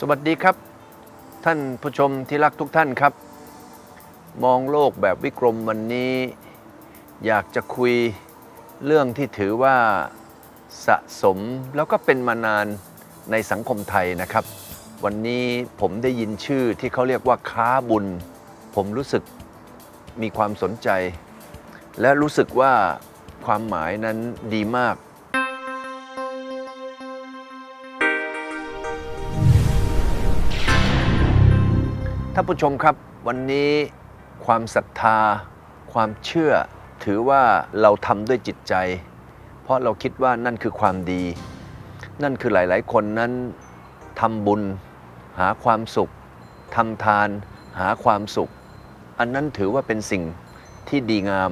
สวัสดีครับ ท่านผู้ชมที่รักทุกท่านครับ มองโลกแบบวิกรมวันนี้ อยากจะคุยเรื่องที่ถือว่าสะสมแล้วก็เป็นมานานในสังคมไทยนะครับ วันนี้ผมได้ยินชื่อที่เขาเรียกว่าค้าบุญ ผมรู้สึกมีความสนใจ และรู้สึกว่าความหมายนั้นดีมาก ท่านผู้ชมครับ วันนี้ความศรัทธา ความเชื่อ ถือว่าเราทำด้วยจิตใจ เพราะเราคิดว่านั่นคือความดี นั่นคือหลาย ๆ คนนั้นทำบุญ หาความสุขทำทาน หาความสุข อันนั้นถือว่าเป็นสิ่งที่ดีงาม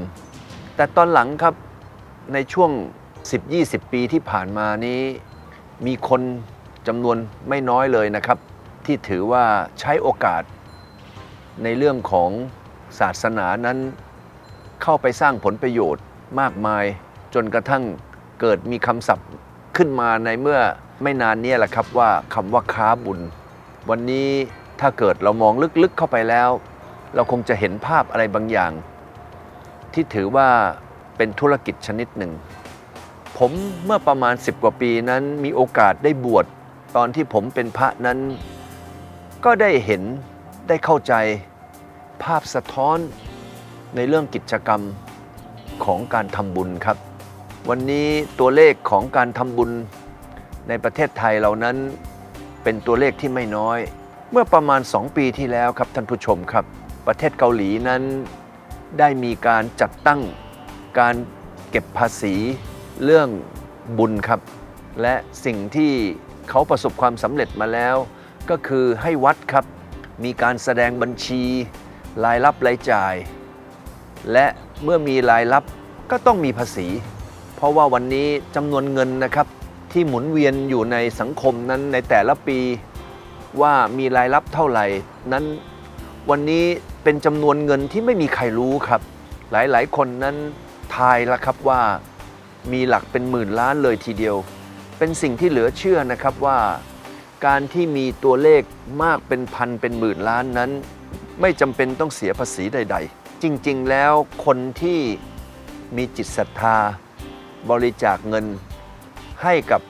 แต่ตอนหลังครับในช่วง 10-20 ปีที่ผ่านมานี้ มีคนจำนวนไม่น้อยเลยนะครับ ที่ถือว่าใช้โอกาส ในเรื่องของศาสนานั้นเข้าไปสร้างผลประโยชน์มากมาย จนกระทั่งเกิดมีคำศัพท์ขึ้นมาในเมื่อไม่นานนี้แหละครับว่าคำว่าค้าบุญ วันนี้ถ้าเกิดเรามองลึกๆเข้าไปแล้ว เราคงจะเห็นภาพอะไรบางอย่าง ที่ถือว่าเป็นธุรกิจชนิดหนึ่ง ผมเมื่อประมาณ 10 กว่าปีนั้นมีโอกาสได้บวชตอนที่ผมเป็นพระนั้น ก็ได้เห็น ได้เข้าใจภาพสะท้อนในเรื่องกิจกรรมของการทำบุญครับ วันนี้ตัวเลขของการทำบุญในประเทศไทยเรานั้นเป็นตัวเลขที่ไม่น้อย เมื่อประมาณ 2 ปีที่แล้วครับท่านผู้ชมครับ ประเทศเกาหลีนั้นได้มีการจัดตั้งการเก็บภาษีเรื่องบุญครับ และสิ่งที่เขาประสบความสำเร็จมาแล้ว ก็คือให้วัดครับ มีการแสดงบัญชี รายรับรายจ่าย และเมื่อมีรายรับก็ต้องมีภาษี เพราะว่าวันนี้จำนวนเงินนะครับที่หมุนเวียนอยู่ในสังคมนั้นในแต่ละปีว่ามีรายรับเท่าไหร่ นั้นวันนี้เป็นจำนวนเงินที่ไม่มีใครรู้ครับ หลายๆ คนนั้นทายแล้วครับว่ามีหลักเป็นหมื่นล้านเลยทีเดียว เป็นสิ่งที่เหลือเชื่อนะครับว่า การที่มีตัวเลขมากเป็นพันเป็นหมื่นล้านนั้น ไม่จำเป็นต้องเสียภาษีใด ๆ จริง ๆ แล้วคนที่มีจิตศรัทธา บริจาคเงินให้กับ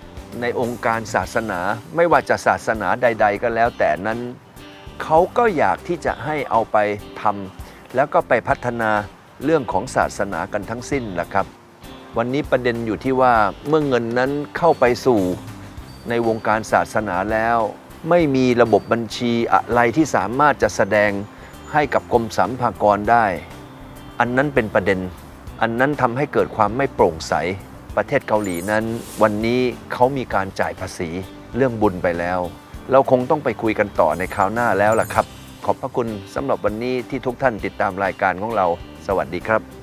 ในองค์การศาสนา ไม่ว่าจะศาสนาใด ๆ ก็แล้วแต่นั้น เขาก็อยากที่จะให้เอาไปทำแล้วก็ไปพัฒนาเรื่องของศาสนากันทั้งสิ้นแหละครับ วันนี้ประเด็นอยู่ที่ว่าเมื่อเงินนั้นเข้าไปสู่ ในวงการศาสนาแล้ว ไม่มีระบบบัญชีอะไรที่สามารถจะแสดงให้กับกรมสรรพากรได้ อันนั้นเป็นประเด็น อันนั้นทำให้เกิดความไม่โปร่งใส ประเทศเกาหลีนั้น วันนี้เขามีการจ่ายภาษีเรื่องบุญไปแล้ว เราคงต้องไปคุยกันต่อในคราวหน้าแล้วล่ะครับ ขอบพระคุณสำหรับวันนี้ที่ทุกท่านติดตามรายการของเรา สวัสดีครับ